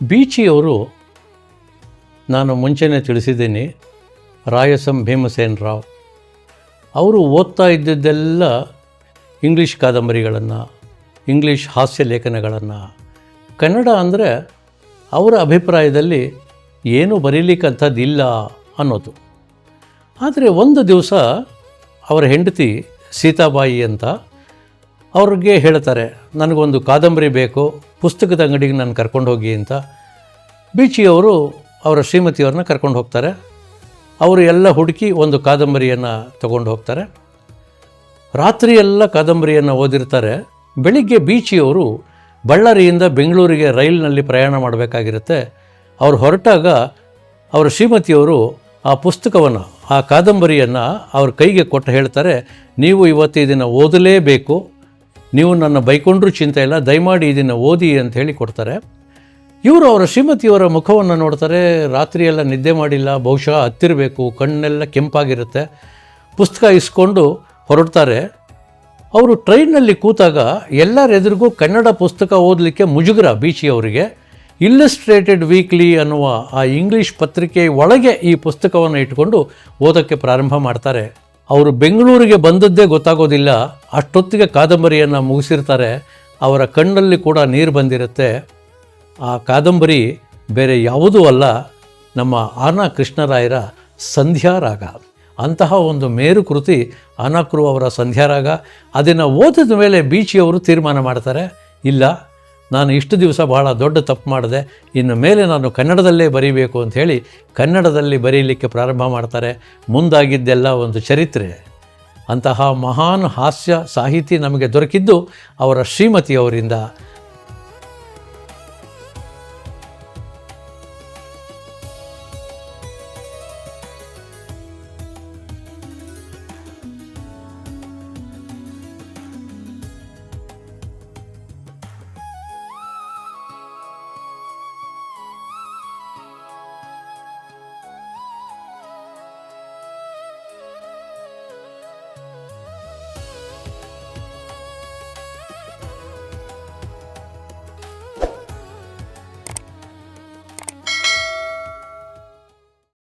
ಬೀಚಿಯವರು, ನಾನು ಮುಂಚೆನೇ ತಿಳಿಸಿದ್ದೀನಿ, ರಾಯಸಂ ಭೀಮಸೇನ್ ರಾವ್ ಅವರು ಓದ್ತಾ ಇದ್ದಿದ್ದೆಲ್ಲ ಇಂಗ್ಲೀಷ್ ಕಾದಂಬರಿಗಳನ್ನು, ಇಂಗ್ಲೀಷ್ ಹಾಸ್ಯ ಲೇಖನಗಳನ್ನು. ಕನ್ನಡ ಅಂದರೆ ಅವರ ಅಭಿಪ್ರಾಯದಲ್ಲಿ ಏನೂ ಬರೀಲಿಕ್ಕಂಥದ್ದಿಲ್ಲ ಅನ್ನೋದು. ಆದರೆ ಒಂದು ದಿವಸ ಅವರ ಹೆಂಡತಿ ಸೀತಾಬಾಯಿ ಅಂತ ಅವ್ರಿಗೆ ಹೇಳ್ತಾರೆ, ನನಗೊಂದು ಕಾದಂಬರಿ ಬೇಕು, ಪುಸ್ತಕದ ಅಂಗಡಿಗೆ ನಾನು ಕರ್ಕೊಂಡು ಹೋಗಿ ಅಂತ. ಬೀಚಿಯವರು ಅವರ ಶ್ರೀಮತಿಯವ್ರನ್ನ ಕರ್ಕೊಂಡು ಹೋಗ್ತಾರೆ. ಅವರು ಎಲ್ಲ ಹುಡುಕಿ ಒಂದು ಕಾದಂಬರಿಯನ್ನು ತಗೊಂಡು ಹೋಗ್ತಾರೆ. ರಾತ್ರಿ ಎಲ್ಲ ಕಾದಂಬರಿಯನ್ನು ಓದಿರ್ತಾರೆ. ಬೆಳಿಗ್ಗೆ ಬೀಚಿಯವರು ಬಳ್ಳಾರಿಯಿಂದ ಬೆಂಗಳೂರಿಗೆ ರೈಲಿನಲ್ಲಿ ಪ್ರಯಾಣ ಮಾಡಬೇಕಾಗಿರುತ್ತೆ. ಅವ್ರು ಹೊರಟಾಗ ಅವರ ಶ್ರೀಮತಿಯವರು ಆ ಪುಸ್ತಕವನ್ನು, ಆ ಕಾದಂಬರಿಯನ್ನು ಅವ್ರ ಕೈಗೆ ಕೊಟ್ಟು ಹೇಳ್ತಾರೆ, ನೀವು ಇವತ್ತು ಇದನ್ನು ಓದಲೇಬೇಕು ನೀವು ನನ್ನ ಬೈಕೊಂಡ್ರೂ ಚಿಂತೆ ಇಲ್ಲ, ದಯಮಾಡಿ ಇದನ್ನು ಓದಿ ಅಂತ ಹೇಳಿ ಕೊಡ್ತಾರೆ. ಇವರು ಅವರ ಶ್ರೀಮತಿಯವರ ಮುಖವನ್ನು ನೋಡ್ತಾರೆ, ರಾತ್ರಿಯೆಲ್ಲ ನಿದ್ದೆ ಮಾಡಿಲ್ಲ, ಬಹುಶಃ ಹತ್ತಿರಬೇಕು, ಕಣ್ಣೆಲ್ಲ ಕೆಂಪಾಗಿರುತ್ತೆ. ಪುಸ್ತಕ ಇಸ್ಕೊಂಡು ಹೊರಡ್ತಾರೆ. ಅವರು ಟ್ರೈನ್ನಲ್ಲಿ ಕೂತಾಗ ಎಲ್ಲರೆದುರಿಗೂ ಕನ್ನಡ ಪುಸ್ತಕ ಓದಲಿಕ್ಕೆ ಮುಜುಗರ ಬೀಚಿಯವರಿಗೆ ಇಲ್ಲಸ್ಟ್ರೇಟೆಡ್ ವೀಕ್ಲಿ ಅನ್ನುವ ಆ ಇಂಗ್ಲೀಷ್ ಪತ್ರಿಕೆ ಒಳಗೆ ಈ ಪುಸ್ತಕವನ್ನು ಇಟ್ಕೊಂಡು ಓದೋಕ್ಕೆ ಪ್ರಾರಂಭ ಮಾಡ್ತಾರೆ. ಅವರು ಬೆಂಗಳೂರಿಗೆ ಬಂದದ್ದೇ ಗೊತ್ತಾಗೋದಿಲ್ಲ, ಅಷ್ಟೊತ್ತಿಗೆ ಕಾದಂಬರಿಯನ್ನು ಮುಗಿಸಿರ್ತಾರೆ, ಅವರ ಕಣ್ಣಲ್ಲಿ ಕೂಡ ನೀರು ಬಂದಿರುತ್ತೆ. ಆ ಕಾದಂಬರಿ ಬೇರೆ ಯಾವುದೂ ಅಲ್ಲ, ನಮ್ಮ ಆನಾ ಕೃಷ್ಣರಾಯರ ಸಂಧ್ಯಾರಾಗ. ಅಂತಹ ಒಂದು ಮೇರು ಕೃತಿ ಅನಾಕ್ರು ಅವರ ಸಂಧ್ಯಾರಾಗ. ಅದನ್ನು ಓದಿದ ಮೇಲೆ ಬೀಚಿಯವರು ತೀರ್ಮಾನ ಮಾಡ್ತಾರೆ. ಇಲ್ಲ ನಾನು ಇಷ್ಟು ದಿವಸ ಬಹಳ ದೊಡ್ಡ ತಪ್ಪು ಮಾಡಿದೆ. ಇನ್ನು ಮೇಲೆ ನಾನು ಕನ್ನಡದಲ್ಲೇ ಬರೀಬೇಕು ಅಂತ ಹೇಳಿ ಕನ್ನಡದಲ್ಲಿ ಬರೀಲಿಕ್ಕೆ ಪ್ರಾರಂಭ ಮಾಡ್ತಾರೆ. ಮುಂದಾಗಿದ್ದೆಲ್ಲ ಒಂದು ಚರಿತ್ರೆ. ಅಂತಹ ಮಹಾನ್ ಹಾಸ್ಯ ಸಾಹಿತಿ ನಮಗೆ ದೊರಕಿದ್ದು ಅವರ ಶ್ರೀಮತಿಯವರಿಂದ.